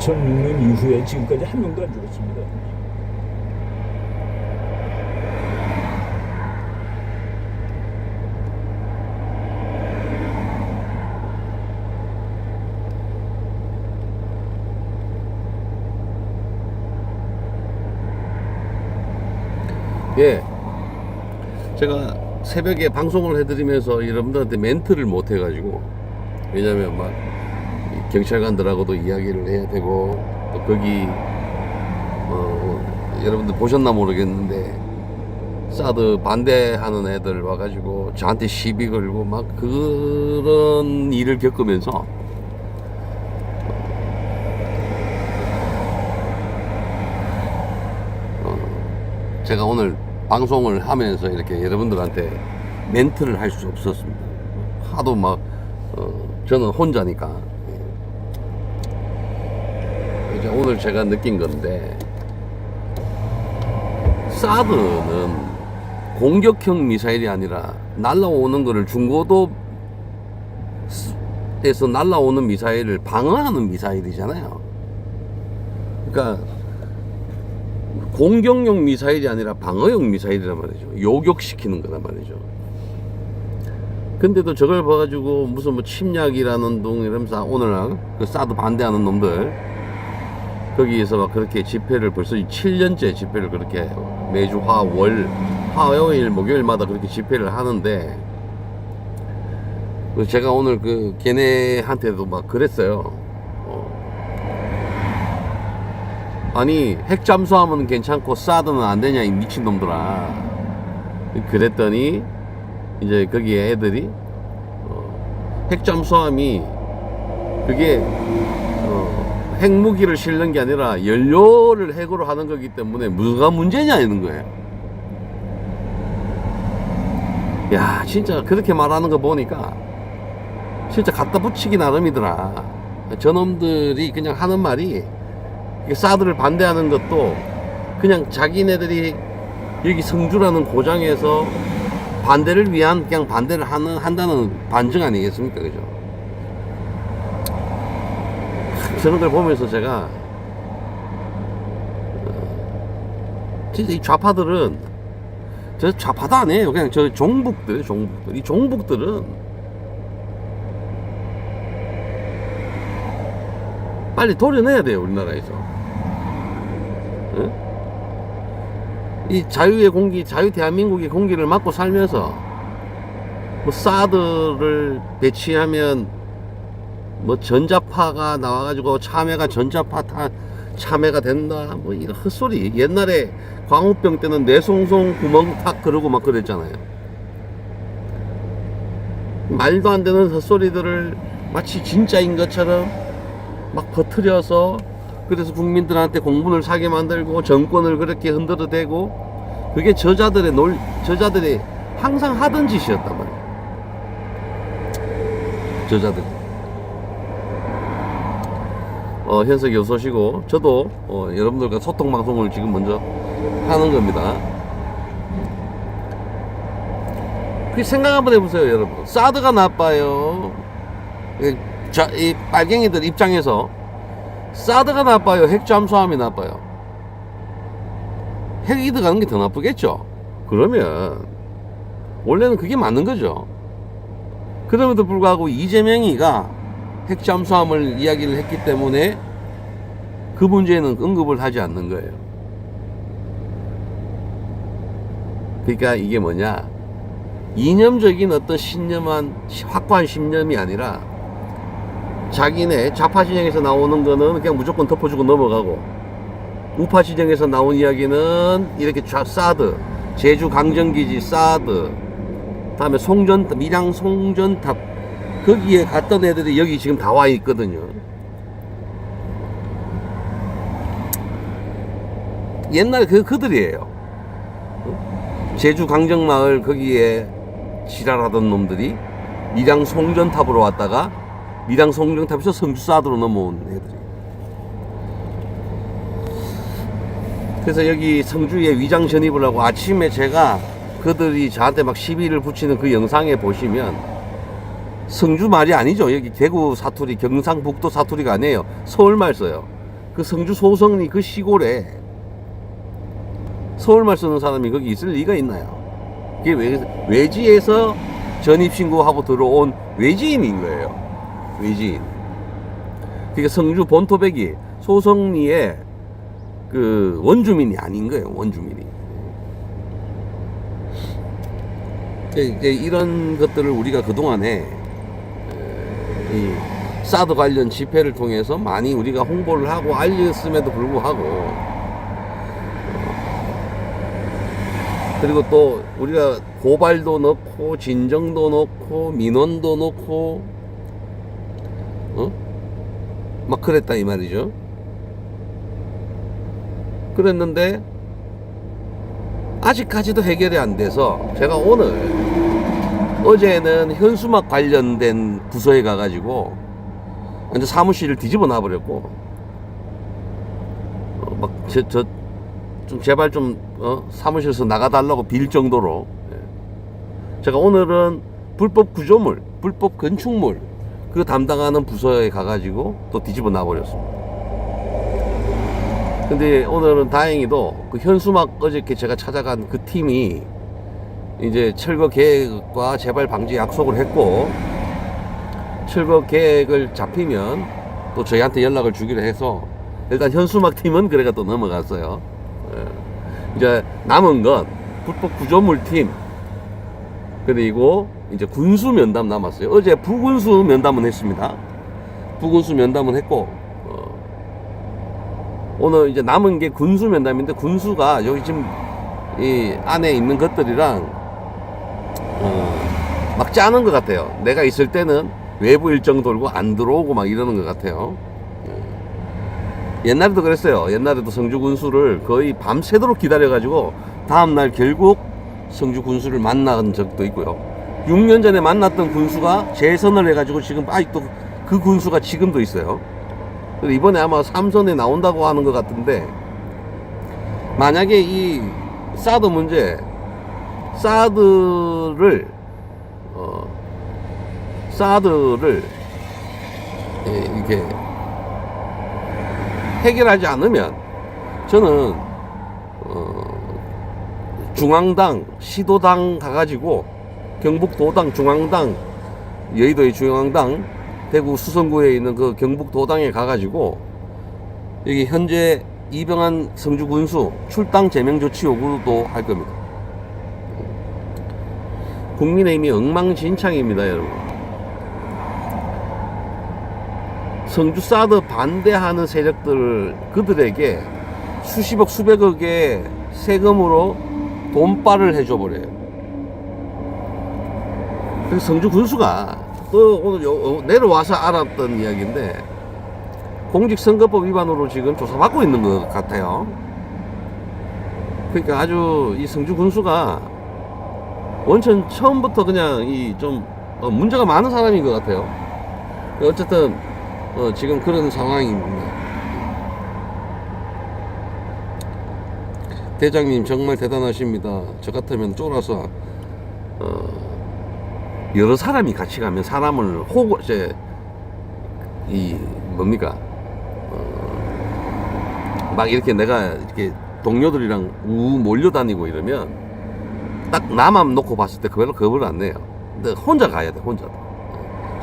2006년 이후에 지금까지 한 명도 안 죽었습니다. 예. 제가 새벽에 방송을 해드리면서 여러분들한테 멘트를 못 해가지고 왜냐면 막이 경찰관들하고도 이야기를 해야 되고 또 거기 어 여러분들 보셨나 모르겠는데 사드 반대하는 애들 와가지고 저한테 시비 걸고 막 그런 일을 겪으면서 어, 제가 오늘 방송을 하면서 이렇게 여러분들한테 멘트를 할 수 없었습니다. 하도 막 어, 저는 혼자니까 오늘 제가 느낀 건데 사드는 공격형 미사일이 아니라 날라오는 거를 중고도 에서 날라오는 미사일을 방어하는 미사일이잖아요. 그러니까 공격용 미사일이 아니라 방어용 미사일이란 말이죠. 요격시키는 거란 말이죠. 근데도 저걸 봐가지고 무슨 뭐 침략이라는 둥 이러면서 오늘 그 사드 반대하는 놈들 거기에서 막 그렇게 집회를 벌써 7년째 집회를 그렇게 매주 화, 월, 화요일, 목요일마다 그렇게 집회를 하는데 제가 오늘 그 걔네한테도 막 그랬어요. 어. 아니 핵 잠수하면 괜찮고 사드는 안 되냐 이 미친 놈들아. 그랬더니 이제 거기에 애들이 어, 핵 잠수함이 그게 어, 핵무기를 실는 게 아니라 연료를 핵으로 하는 거기 때문에 뭐가 문제냐 이런 거예요. 야 진짜 그렇게 말하는 거 보니까 진짜 갖다 붙이기 나름이더라. 저놈들이 그냥 하는 말이 사드를 반대하는 것도 그냥 자기네들이 여기 성주라는 고장에서 반대를 위한 그냥 반대를 하는 한다는 반증 아니겠습니까, 그죠? 저런 걸 보면서 제가 어, 진짜 이 좌파들은 저 좌파도 아니에요. 그냥 저 종북들, 종북들. 이 종북들은 빨리 도려내야 돼요, 우리나라에서. 응? 이 자유의 공기, 자유 대한민국의 공기를 맞고 살면서 뭐 사드를 배치하면 뭐 전자파가 나와가지고 참외가 전자파 타, 참외가 된다 뭐 이런 헛소리. 옛날에 광우병 때는 뇌송송 구멍 탁 그러고 막 그랬잖아요. 말도 안 되는 헛소리들을 마치 진짜인 것처럼 막 퍼뜨려서 그래서 국민들한테 공분을 사게 만들고 정권을 그렇게 흔들어대고 그게 저자들의 논 저자들이 항상 하던 짓이었단 말이에요. 저자들 어, 현석이 어서 오시고 저도 어, 여러분들과 소통 방송을 지금 먼저 하는 겁니다. 그 생각 한번 해보세요, 여러분. 사드가 나빠요. 이, 자, 이 빨갱이들 입장에서 사드가 나빠요, 핵 잠수함이 나빠요. 핵 이득 가는 게 더 나쁘겠죠. 그러면 원래는 그게 맞는 거죠. 그럼에도 불구하고 이재명이가 핵 잠수함을 이야기를 했기 때문에 그 문제는 언급을 하지 않는 거예요. 그러니까 이게 뭐냐? 이념적인 어떤 신념한 확고한 신념이 아니라 자기네 좌파 진영에서 나오는 거는 그냥 무조건 덮어주고 넘어가고 우파 진영에서 나온 이야기는 이렇게 좌 사드 제주 강정기지 사드 다음에 송전 밀양 송전탑 거기에 갔던 애들이 여기 지금 다 와 있거든요. 옛날 그 그들이에요. 제주 강정마을 거기에 지랄하던 놈들이 밀양 송전탑으로 왔다가 밀양 송전탑에서 성주 사드로 넘어온 애들이. 그래서 여기 성주에 위장 전입을 하고 아침에 제가 그들이 저한테 막 시비를 붙이는 그 영상에 보시면 성주 말이 아니죠. 여기 대구 사투리, 경상북도 사투리가 아니에요. 서울 말 써요. 그 성주 소성리 그 시골에 서울말 쓰는 사람이 거기 있을 리가 있나요? 그게 외, 외지에서 전입신고하고 들어온 외지인인 거예요. 외지인. 그게 성주 본토백이 소성리의 그 원주민이 아닌 거예요. 원주민이. 이제 이런 것들을 우리가 그동안에 이 사드 관련 집회를 통해서 많이 우리가 홍보를 하고 알렸음에도 불구하고 그리고 또 우리가 고발도 넣고 진정도 넣고 민원도 넣고 어? 막 그랬다 이 말이죠. 그랬는데 아직까지도 해결이 안 돼서 제가 오늘 어제는 현수막 관련된 부서에 가가지고 완전 사무실을 뒤집어 놔버렸고 어, 막저 저 좀 제발 좀 어, 사무실에서 나가달라고 빌 정도로 예. 제가 오늘은 불법 구조물, 불법 건축물 그 담당하는 부서에 가가지고 또 뒤집어 놔버렸습니다. 근데 오늘은 다행히도 그 현수막 어저께 제가 찾아간 그 팀이 이제 철거 계획과 재발 방지 약속을 했고 철거 계획을 잡히면 또 저희한테 연락을 주기로 해서 일단 현수막 팀은 그래가 또 넘어갔어요. 예. 이제 남은 건 불법 구조물 팀 그리고 이제 군수 면담 남았어요. 어제 부군수 면담은 했습니다. 부군수 면담은 했고 어, 오늘 이제 남은 게 군수 면담인데 군수가 여기 지금 이 안에 있는 것들이랑 어, 막 짜는 것 같아요. 내가 있을 때는 외부 일정 돌고 안 들어오고 막 이러는 것 같아요. 예. 옛날에도 그랬어요. 옛날에도 성주 군수를 거의 밤새도록 기다려가지고 다음날 결국 성주 군수를 만난 적도 있고요. 6년 전에 만났던 군수가 재선을 해가지고 지금 아직도 그 군수가 지금도 있어요. 이번에 아마 삼선에 나온다고 하는 것 같은데 만약에 이 사드 문제 사드를 어 사드를 예, 이렇게 해결하지 않으면 저는 어 중앙당 시도당 가가지고 경북도당 중앙당 여의도의 중앙당 대구 수성구에 있는 그 경북도당에 가가지고 여기 현재 이병한 성주 군수 출당 제명 조치 요구도 할 겁니다. 국민의힘이 엉망진창입니다, 여러분. 성주 사드 반대하는 세력들 그들에게 수십억 수백억의 세금으로 돈빨을 해줘 버려요. 그래서 성주 군수가 또 오늘 요- 어, 내려와서 알았던 이야기인데 공직선거법 위반으로 지금 조사받고 있는 것 같아요. 그러니까 아주 이 성주 군수가 원천 처음부터 그냥 이 좀 문제가 많은 사람인 것 같아요. 어쨌든 어, 지금 그런 상황입니다. 대장님 정말 대단하십니다. 저 같으면 쫄아서 어, 여러 사람이 같이 가면 사람을 호고 이제 이 뭡니까 어, 막 이렇게 내가 이렇게 동료들이랑 우 몰려다니고 이러면 딱 나만 놓고 봤을 때 그걸로 겁을 안 내요. 근데 혼자 가야 돼 혼자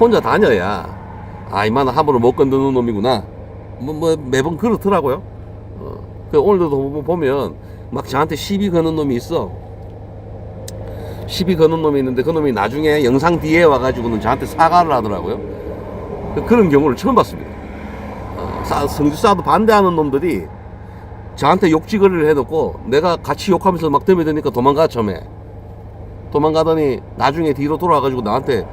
혼자 다녀야 아 이만한 함부로 못 건드는 놈이구나 뭐, 뭐 매번 그렇더라고요. 어, 그 오늘도 보면 막 저한테 시비 거는 놈이 있어. 시비 거는 놈이 있는데 그 놈이 나중에 영상 뒤에 와가지고는 저한테 사과를 하더라고요. 그- 그런 경우를 처음 봤습니다. 어, 사- 성주사도 반대하는 놈들이 저한테 욕지거리를 해놓고 내가 같이 욕하면서 막 들이대니까 도망가 처음에 도망가더니 나중에 뒤로 돌아와가지고 나한테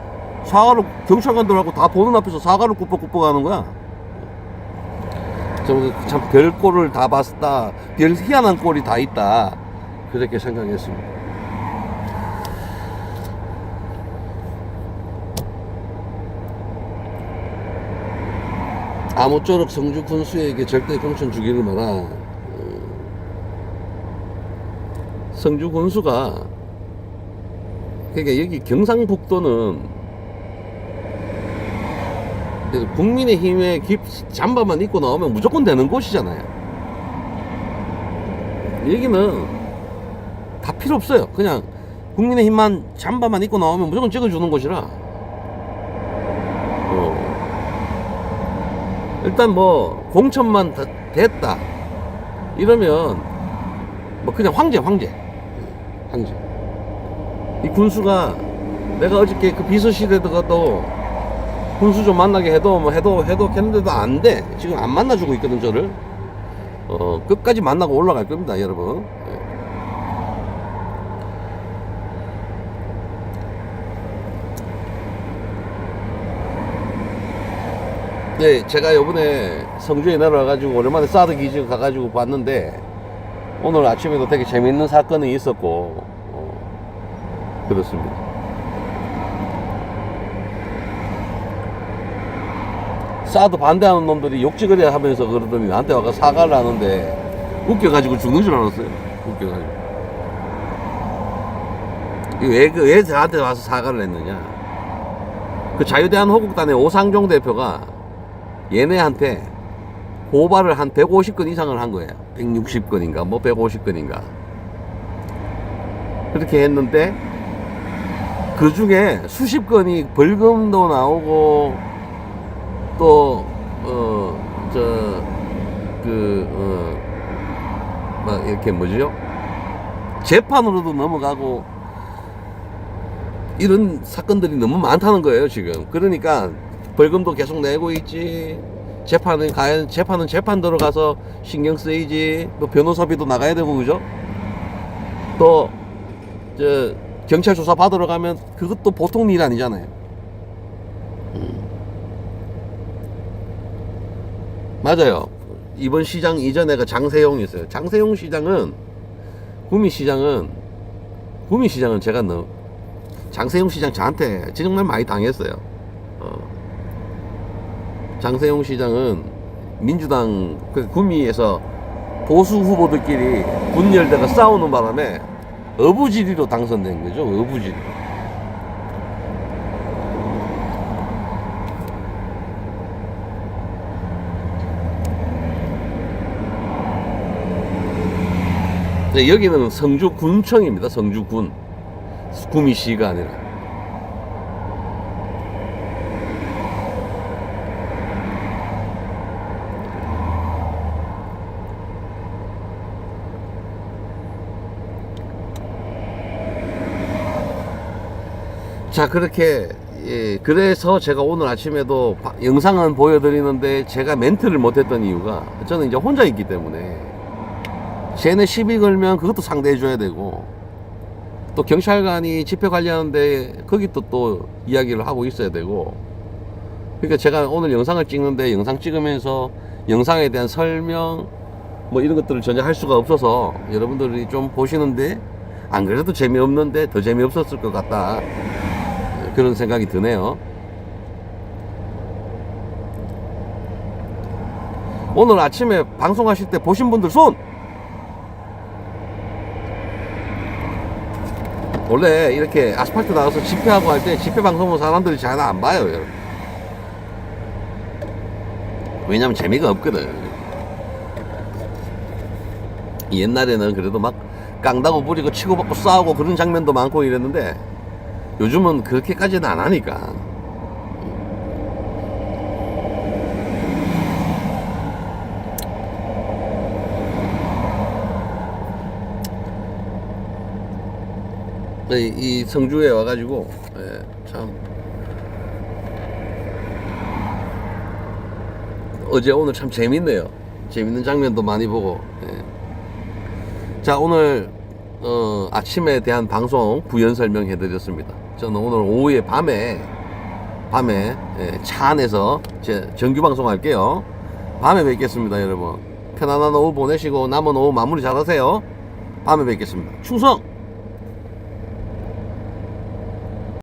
사과를 경찰관들하고 다 보는 앞에서 사과를 꾸벅꾸벅 하는 거야. 좀참 별꼴을 다 봤다, 별 희한한 꼴이 다 있다 그렇게 생각했습니다. 아무쪼록 성주 군수에게 절대 공천 주기를 마라. 어, 성주 군수가 그러니까 여기 경상북도는 국민의힘의 깁 잠바만 입고 나오면 무조건 되는 곳이잖아요. 얘기는 다 필요 없어요. 그냥 국민의힘만 잠바만 입고 나오면 무조건 찍어주는 곳이라. 어. 일단 뭐 공천만 다- 됐다 이러면 뭐 그냥 황제 황제 황제. 이 군수가 내가 어저께 그 비서실에다가 또 군수 좀 만나게 해도 뭐 해도 해도 했는데도 안 돼. 지금 안 만나주고 있거든 저를. 어 끝까지 만나고 올라갈 겁니다, 여러분. 예. 네, 제가 요번에 성주에 내려와가지고 오랜만에 사드 기지 가가지고 봤는데 오늘 아침에도 되게 재밌는 사건이 있었고 어, 그렇습니다. 사드 반대하는 놈들이 욕지거리 하면서 그러더니 나한테 와가 사과를 하는데 웃겨가지고 죽는 줄 알았어요. 웃겨가지고. 왜, 그- 왜 저한테 와서 사과를 했느냐. 그 자유대한호국단의 오상종 대표가 얘네한테 고발을 한 150건 이상을 한 거예요. 160건인가, 뭐 150건인가. 그렇게 했는데, 그 중에 수십 건이 벌금도 나오고, 또, 어, 저, 그, 어, 막 이렇게 뭐죠? 재판으로도 넘어가고, 이런 사건들이 너무 많다는 거예요, 지금. 그러니까 벌금도 계속 내고 있지. 재판은 가야 재판은 재판대로 가서 신경 쓰이지. 또 변호사비도 나가야 되고 그죠? 또 저 경찰 조사 받으러 가면 그것도 보통 일 아니잖아요. 맞아요. 이번 시장 이전에 그 장세용이 있어요. 장세용 시장은 구미 시장은 구미 시장은 제가 너 장세용 시장 저한테 정말 많이 당했어요. 어. 장세용 시장은 민주당 그 구미에서 보수 후보들끼리 분열대가 싸우는 바람에 어부지리로 당선된 거죠. 어부지리. 여기는 성주군청입니다. 성주군. 구미시가 아니라. 자 그렇게 예, 그래서 제가 오늘 아침에도 바- 영상은 보여드리는데 제가 멘트를 못했던 이유가 저는 이제 혼자 있기 때문에 쟤네 시비 걸면 그것도 상대해 줘야 되고 또 경찰관이 집회 관리하는데 거기 또 또 이야기를 하고 있어야 되고. 그러니까 제가 오늘 영상을 찍는데 영상 찍으면서 영상에 대한 설명 뭐 이런 것들을 전혀 할 수가 없어서 여러분들이 좀 보시는데 안 그래도 재미없는데 더 재미없었을 것 같다. 그런 생각이 드네요. 오늘 아침에 방송하실 때 보신 분들 손! 원래 이렇게 아스팔트 나가서 집회하고 할 때 집회 방송은 사람들이 잘 안 봐요 여러분. 왜냐면 재미가 없거든 옛날에는 그래도 막 깡다고 부리고 치고받고 싸우고 그런 장면도 많고 이랬는데 요즘은 그렇게까지는 안 하니까 이, 이 성주에 와가지고 예, 참 어제 오늘 참 재밌네요. 재밌는 장면도 많이 보고. 예. 자 오늘 어, 아침에 대한 방송 부연 설명해드렸습니다. 저는 오늘 오후에 밤에 밤에 예, 차 안에서 제 정규 방송 할게요. 밤에 뵙겠습니다, 여러분. 편안한 오후 보내시고 남은 오후 마무리 잘하세요. 밤에 뵙겠습니다. 충성!